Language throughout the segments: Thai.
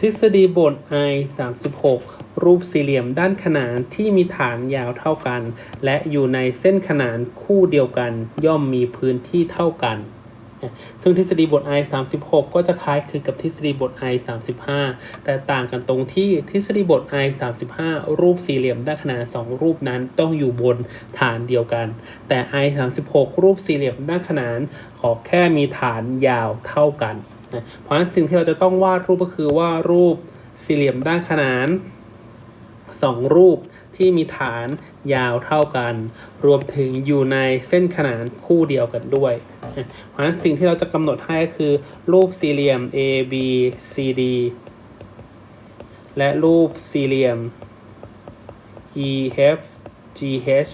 ทฤษฎีบท I 36 รูปสี่เหลี่ยมด้านขนานที่มีฐานยาวเท่ากัน และอยู่ในเส้นขนานคู่เดียวกัน ย่อมมีพื้นที่เท่ากัน ซึ่งทฤษฎีบท I 36 ก็จะคล้ายคลึงกับทฤษฎีบท I 35 แต่ต่างกันตรงที่ทฤษฎีบท I 35 รูปสี่เหลี่ยมด้านขนานสองรูปนั้นต้องอยู่บนฐานเดียวกัน แต่ I 36 รูปสี่เหลี่ยมด้านขนานขอแค่มีฐานยาวเท่ากัน เพราะฉะนั้นสิ่งที่เราจะต้องวาดรูปก็คือว่ารูปสี่เหลี่ยมด้านขนานสองรูปที่มีฐานยาวเท่ากัน รวมถึงอยู่ในเส้นขนานคู่เดียวกันด้วย เพราะฉะนั้นสิ่งที่เราจะกำหนดให้ก็คือ รูปสี่เหลี่ยม A B C D และรูปสี่เหลี่ยม E F G H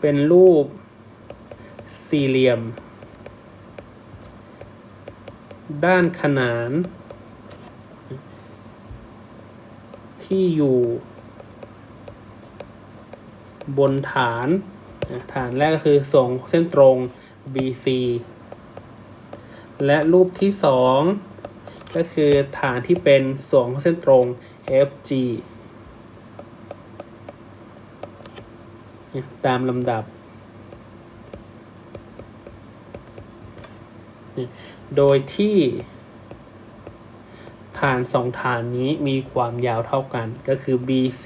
เป็นรูปสี่เหลี่ยม ด้านขนาน ที่อยู่ บนฐาน ฐานแรกก็คือส่งเส้นตรง BC และรูปที่สองก็คือฐานที่เป็นส่วนของเส้นตรง FG ตามลำดับ โดยที่ฐานสองฐานนี้มีความยาวเท่ากันก็คือ BC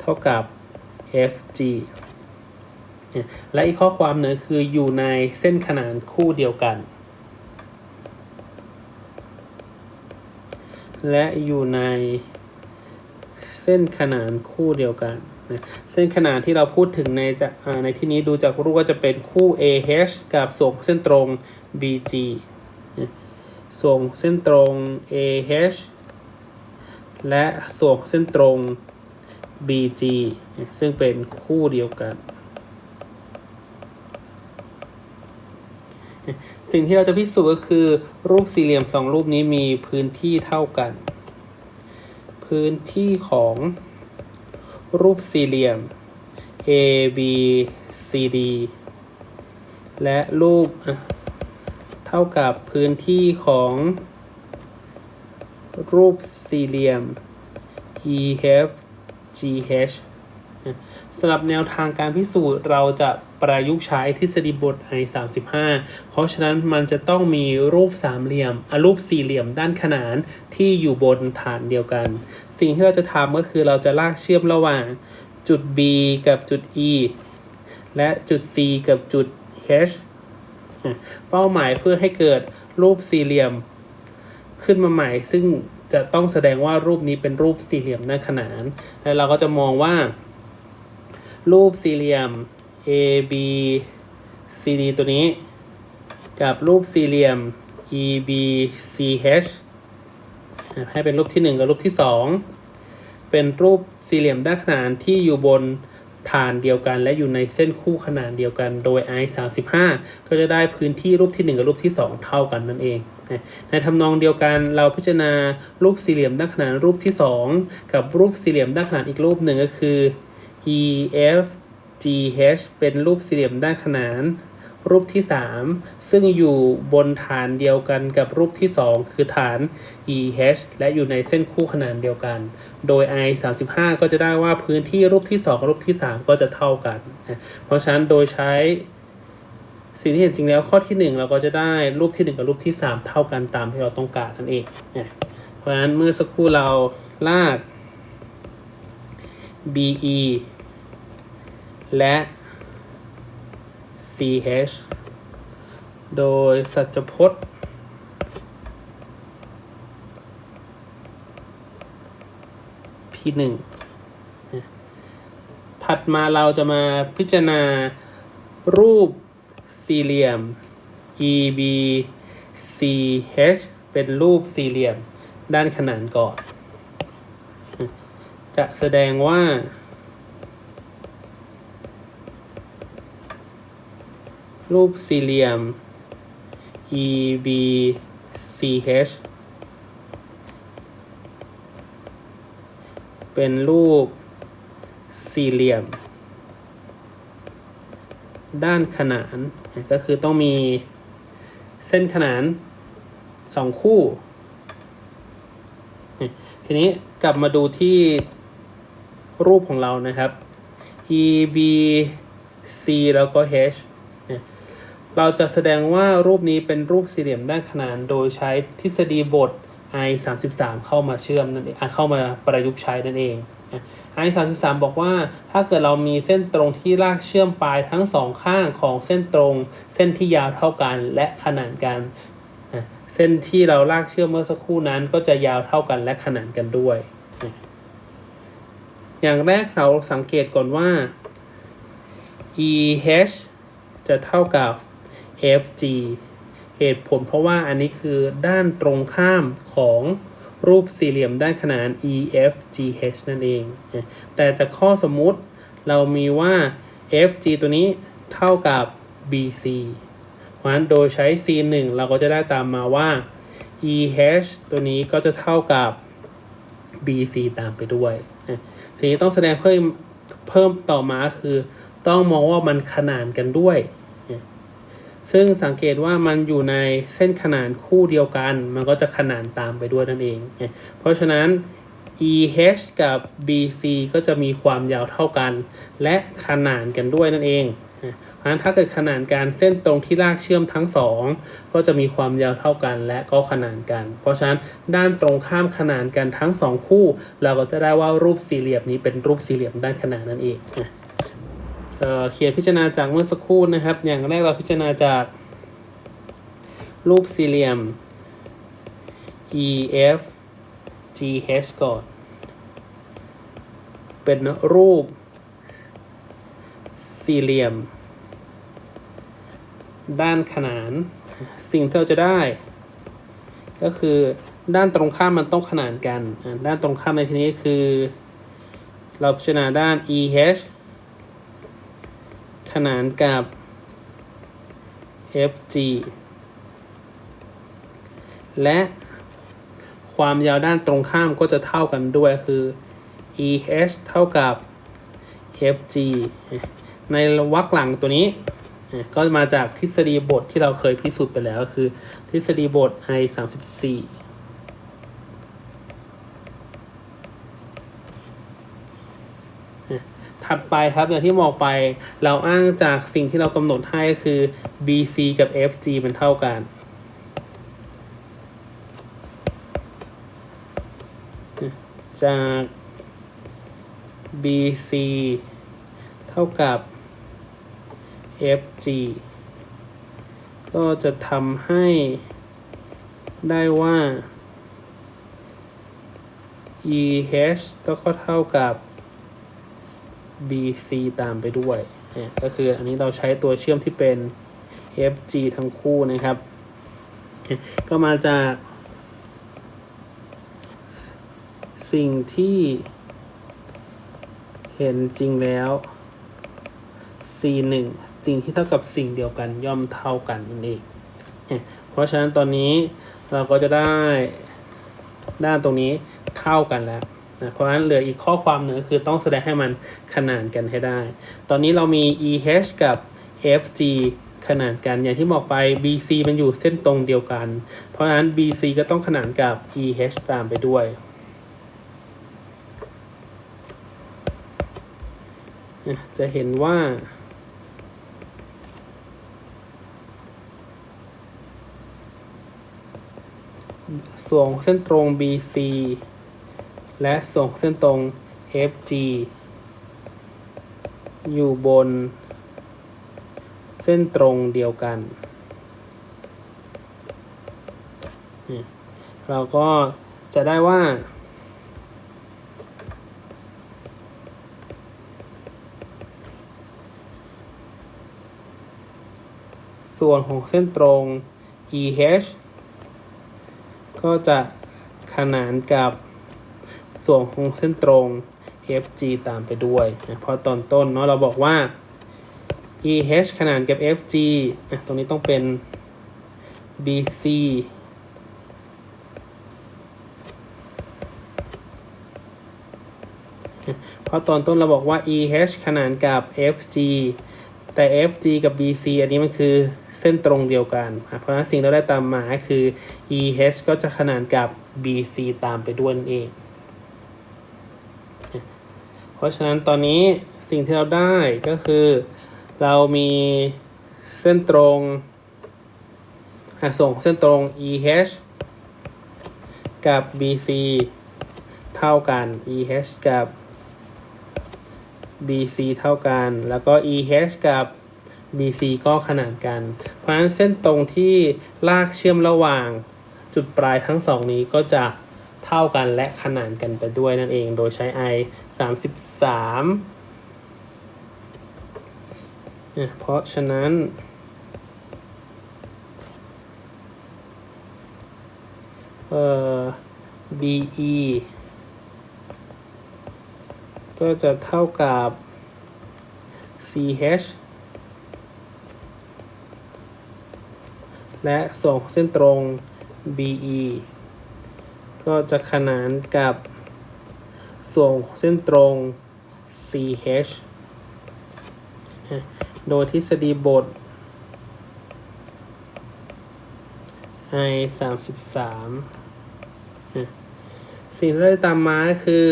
เท่ากับ FG และอีกข้อความหนึงคืออยู่ในเส้นขนานคู่เดียวกัน และอยู่ในเส้นขนานคู่เดียวกันนะเส้นขนานที่เราพูดถึงในจะในที่นี้ดูจากรูปก็จะเป็นคู่ AH กับส่วนเส้นตรง BG ส่วนเส้นตรง AH และส่วนเส้นตรง BG ซึ่งเป็นคู่เดียวกัน สิ่งที่เราจะพิสูจน์ก็คือรูปสี่เหลี่ยมสองรูปนี้มีพื้นที่เท่ากัน พื้นที่ของรูปสี่เหลี่ยม A B C D และรูป ท่ากับพื้นที่ของรูปสี่เหลี่ยม E F G H สำหรับแนวทางการพิสูจน์เราจะประยุกต์ใช้ทฤษฎีบท I 35 เพราะฉะนั้นมันจะต้องมีรูปสามเหลี่ยมรูปสี่เหลี่ยมด้านขนานที่อยู่บนฐานเดียวกัน สิ่งที่เราจะทำก็คือเราจะลากเชื่อมระหว่างจุด B กับจุด E และจุด C กับจุด H เป้าหมายเพื่อให้เกิดรูปสี่เหลี่ยม ขึ้นมาใหม่ ซึ่งจะต้องแสดงว่ารูปนี้เป็นรูปสี่เหลี่ยมด้านขนาน แล้วเราก็จะมองว่า รูปสี่เหลี่ยม A B C D ตัวนี้ กับรูปสี่เหลี่ยม E B C H ให้เป็นรูปที่หนึ่งกับรูปที่สองเป็นรูปสี่เหลี่ยมด้านขนานที่อยู่บน ฐานเดียวกัน และอยู่ในเส้นคู่ขนานเดียวกัน โดย i 35ก็จะได้พื้นที่รูปที่ 1 กับรูปที่ 2 เท่ากันนั่นเอง ในทำนองเดียวกันเราพิจารณารูปสี่เหลี่ยมด้านขนานรูปที่ 2 กับรูปสี่เหลี่ยมด้านขนานอีกรูปหนึ่งก็คือ e f g h เป็นรูปสี่เหลี่ยมด้านขนาน รูปที่ 3 ซึ่งอยู่บนฐานเดียวกันกับรูปที่ 2 คือฐาน e h และอยู่ในเส้นคู่ขนานเดียวกัน โดย i 35 ก็จะได้ว่าพื้นที่รูปที่ 2 กับรูปที่ 3 ก็จะเท่ากัน เพราะฉะนั้นโดยใช้สิ่งที่เห็นจริงแล้วข้อที่ 1 เราก็จะได้รูปที่ 1 กับรูปที่ 3 เท่ากันตามที่เราต้องการนั่นเอง เพราะฉะนั้นเมื่อสักครู่เราลาก be และ ch โดยสัจพจน์ p หนึ่งถัดมาเราจะมาพิจารณารูปสี่เหลี่ยม e b c h เป็นรูปสี่เหลี่ยมด้านขนานก่อน จะแสดงว่า รูปสี่เหลี่ยม e b c h เป็นรูปสี่เหลี่ยม ด้านขนานก็คือต้องมีเส้นขนานสองคู่ ทีนี้กลับมาดูที่รูปของเรานะครับ e b c แล้วก็ h เราจะแสดงว่ารูปนี้เป็นรูปสี่เหลี่ยมด้านขนาน โดยใช้ทฤษฎีบท i 3 3เข้ามาเชื่อมนั่นเองเข้ามาประยุกต์ใช้นั่นเอง i 3 3บอกว่าถ้าเกิดเรามีเส้นตรงที่ลากเชื่อมปลายทั้งสองข้างของเส้นตรง เส้นที่ยาวเท่ากันและขนานกัน เส้นที่เราลากเชื่อมเมื่อสักครู่นั้น ก็จะยาวเท่ากันและขนานกันด้วย อย่างแรกเราสังเกตก่อนว่า EH จะเท่ากับ FG เหตุผลเพราะว่าอันนี้คือด้านตรงข้ามของรูปสี่เหลี่ยมด้านขนาน EFGH นั่นเอง แต่จากข้อสมมุติเรามีว่า FG ตัวนี้เท่ากับ BC เพราะฉะนั้นโดยใช้ C1 เราก็จะได้ตามมาว่า EH ตัวนี้ก็จะเท่ากับ BC ตามไปด้วยสิ่งที่ต้องแสดงเพิ่มเพิ่มต่อมาคือ ต้องมองว่ามันขนานกันด้วย ซึ่งสังเกตว่ามันอยู่ในเส้นขนานคู่เดียวกัน มันก็จะขนานตามไปด้วยนั่นเอง เพราะฉะนั้น EH กับ BC ก็จะมีความยาวเท่ากัน และขนานกันด้วยนั่นเองเพราะฉะนั้นถ้าเกิดขนานการเส้นตรงที่ลากเชื่อมทั้งสองก็จะมีความยาวเท่ากันและก็ขนานกัน เพราะฉะนั้นด้านตรงข้ามขนานกันทั้งสองคู่ เราก็จะได้ว่ารูปสี่เหลี่ยมนี้เป็นรูปสี่เหลี่ยมด้านขนานนั่นเองนะ เเขียนพิจารณาจากเมื่อสักครู่นะครับ อย่างแรกเราพิจารณาจากรูปสี่เหลี่ยม EF GH ก่อน เป็นรูป สี่เหลี่ยม ด้านขนาน สิ่งที่เราจะได้ ก็คือด้านตรงข้ามมันต้องขนานกัน ด้านตรงข้ามในที่นี้คือ เราพิจารณาด้าน EH ขนานกับ FG และความยาวด้านตรงข้ามก็จะเท่ากันด้วยคือ EH เท่ากับ FG ในวรรคหลังตัวนี้ ก็มาจากทฤษฎีบทที่เราเคยพิสูจน์ไปแล้วก็คือ ทฤษฎีบท I 3 4 ถัดไปครับอย่างที่บอกไปเราอ้างจากสิ่งที่เรากำหนดให้ก็คือ BC กับ FG มันเท่ากันจาก BC เท่ากับ FG ก็จะทำให้ได้ว่า EH ก็เท่ากับ BC ตามไปด้วยเนี่ยก็คืออันนี้เราใช้ตัวเชื่อมที่เป็น FG ทั้งคู่นะครับ ก็มาจาก สิ่งที่เห็นจริงแล้ว C1 สิ่งที่เท่ากับสิ่งเดียวกันย่อมเท่ากันนั่นเองเนี่ยเพราะฉะนั้นตอนนี้เราก็จะได้ด้านตรงนี้เท่ากันแล้ว นะเพราะฉะนั้นเหลืออีกข้อความหนึ่งคือต้องแสดงให้มันขนานกันให้ได้ ตอนนี้เรามี EH กับ FG ขนานกันอย่างที่บอกไป BC มันอยู่เส้นตรงเดียวกัน เพราะฉะนั้น BC ก็ต้องขนานกับ EH ตามไปด้วย จะเห็นว่า ส่วนเส้นตรง BC และส่วนเส้นตรง FG อยู่บน เส้นตรงเดียวกัน เราก็จะได้ว่า ส่วนของเส้นตรง EH ก็จะขนานกับ ส่วนของเส้นตรง FG ตามไปด้วยนะเพราะตอนต้นเนาะเราบอกว่า EH ขนานกับ FG นะตรงนี้ต้องเป็น BC เพราะตอนต้นเราบอกว่า EH ขนานกับ FG แต่ FG กับ BC อันนี้มันคือเส้นตรงเดียวกันอะเพราะฉะนั้นสิ่งที่เราได้ตามมาคือ EH ก็จะขนานกับ BC ตามไปด้วยนั่นเอง ราะฉะนั้นตอนนี้สิ่งที่เราได้ก็คือ เรามีเส้นตรงส่งเส้นตรง EH กับ BC เท่ากัน EH กับ BC เท่ากัน แล้วก็ EH กับ BC ก็ขนานกัน เพราะฉะนั้นเส้นตรงที่ลากเชื่อมระหว่างจุดปลายทั้งสองนี้ก็จะเท่ากันและขนานกันไปด้วยนั่นเอง โดยใช้ I 33อะเพราะฉะนั้น เอ่อ BE ก็จะเท่ากับ CH และส่งเส้นตรง BE ก็จะขนานกับ ส่งเส้นตรง CH โดยทฤษฎีบท I สามสิบสามสิ่งที่ได้ตามมาคือ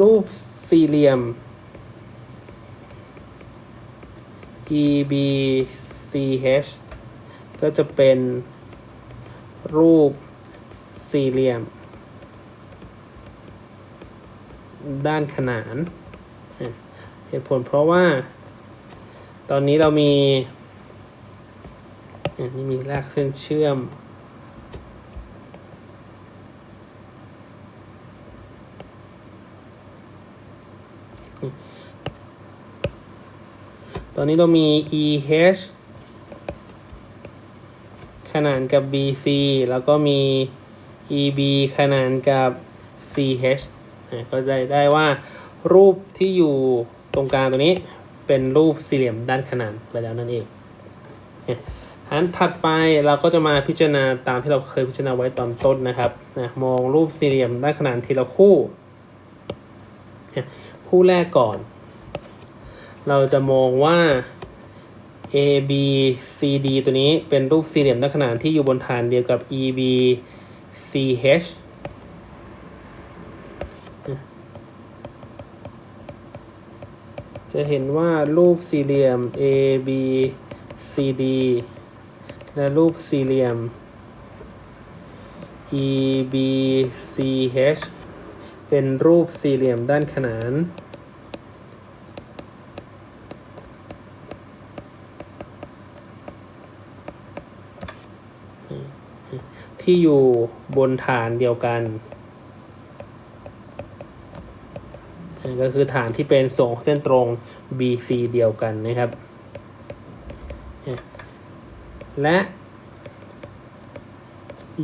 รูปสี่เหลี่ยม EBCH ก็จะเป็นรูปสี่เหลี่ยม ด้านขนาน เหตุผลเพราะว่า ตอนนี้เรามีอันนี้มีรากเส้นเชื่อม ตอนนี้เรามี EH ขนานกับ BC แล้วก็มี EB ขนานกับ CH ก็ได้ได้ว่ารูปที่อยู่ตรงกลางตัวนี้เป็นรูปสี่เหลี่ยมด้านขนานไปแล้วนั่นเองอันถัดไปเราก็จะมาพิจารณาตามที่เราเคยพิจารณาไว้ตอนต้นนะครับนะมองรูปสี่เหลี่ยมด้านขนานทีละคู่ คู่แรกก่อน เราจะมองว่า A B C D ตัวนี้เป็นรูปสี่เหลี่ยมด้านขนานที่อยู่บนฐานเดียวกับ E B C H จะเห็นว่ารูปสี่เหลี่ยม A B C D และรูปสี่เหลี่ยม E B C H เป็นรูปสี่เหลี่ยมด้านขนาน ที่อยู่บนฐานเดียวกัน ก็คือฐานที่เป็นส่งเส้นตรง BC เดียวกันนะครับ และ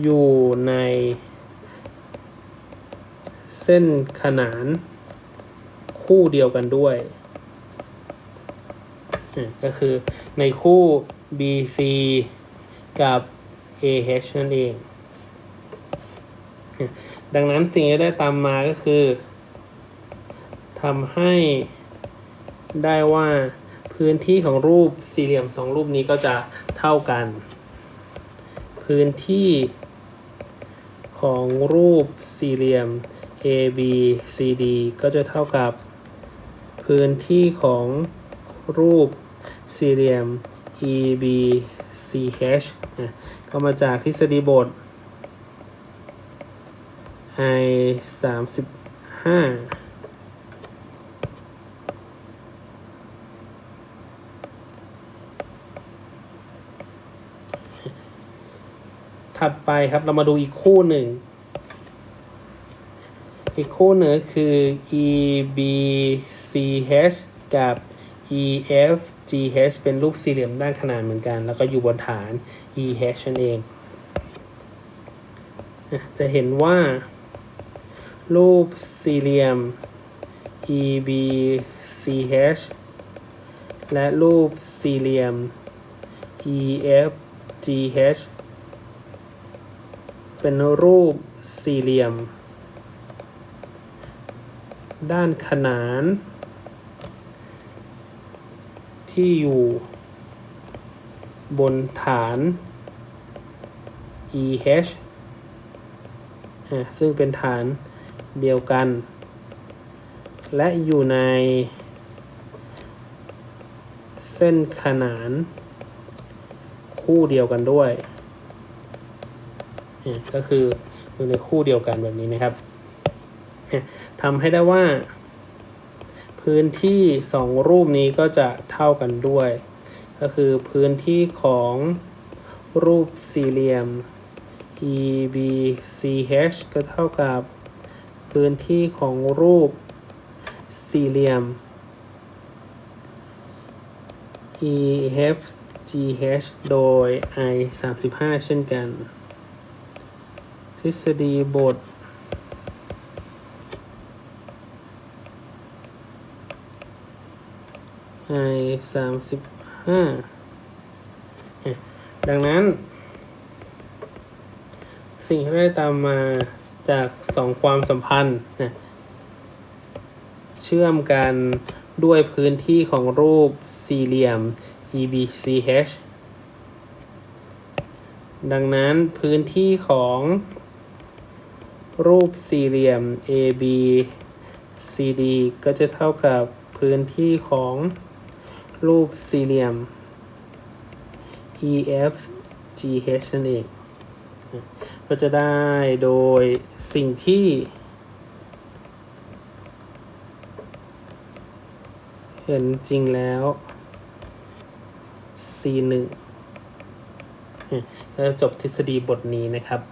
อยู่ในเส้นขนานคู่เดียวกันด้วย ก็คือในคู่ BC กับ AH นั่นเอง ดังนั้นสิ่งที่ได้ตามมาก็คือ ทำให้ได้ว่าพื้นที่ของรูปสี่เหลี่ยมสองรูปนี้ก็จะเท่ากัน พื้นที่ของรูปสี่เหลี่ยม AB CD ก็จะเท่ากับ พื้นที่ของรูปสี่เหลี่ยม EB CH นะก็มาจากทฤษฎีบท I 35 ถัดไปครับเรามาดูอีกคู่หนึ่ง อีกคู่หนึ่งคือ E B C H กับ E F G H เป็นรูปสี่เหลี่ยมด้านขนานเหมือนกัน แล้วก็อยู่บนฐาน E H นั่นเอง จะเห็นว่า รูปสี่เหลี่ยม E B C H และรูปสี่เหลี่ยม E F G H เป็นรูปสี่เหลี่ยม ด้านขนาน ที่อยู่ บนฐาน EH ซึ่งเป็นฐานเดียวกัน และอยู่ใน เส้นขนาน คู่เดียวกันด้วย ก็คืออยู่ในคู่เดียวกันแบบนี้นะครับทำให้ได้ว่า พื้นที่สองรูปนี้ก็จะเท่ากันด้วย ก็คือพื้นที่ของรูปสี่เหลี่ยม EBCH ก็เท่ากับพื้นที่ของรูปสี่เหลี่ยม EFGH โดย I 35 เช่นกัน ทฤษฎีบท I 35ดังนั้น สิ่งที่ได้ตามมาจากสองความสัมพันธ์นะเชื่อมกันด้วยพื้นที่ของรูปสี่เหลี่ยม EBCH ดังนั้นพื้นที่ของ รูปสี่เหลี่ยม ABCD ก็จะเท่ากับพื้นที่ของรูปสี่เหลี่ยม EFGH นั่นเอง ก็จะได้โดยสิ่งที่เห็นจริงแล้ว C 1 ก็จบทฤษฎีบทนี้นะครับ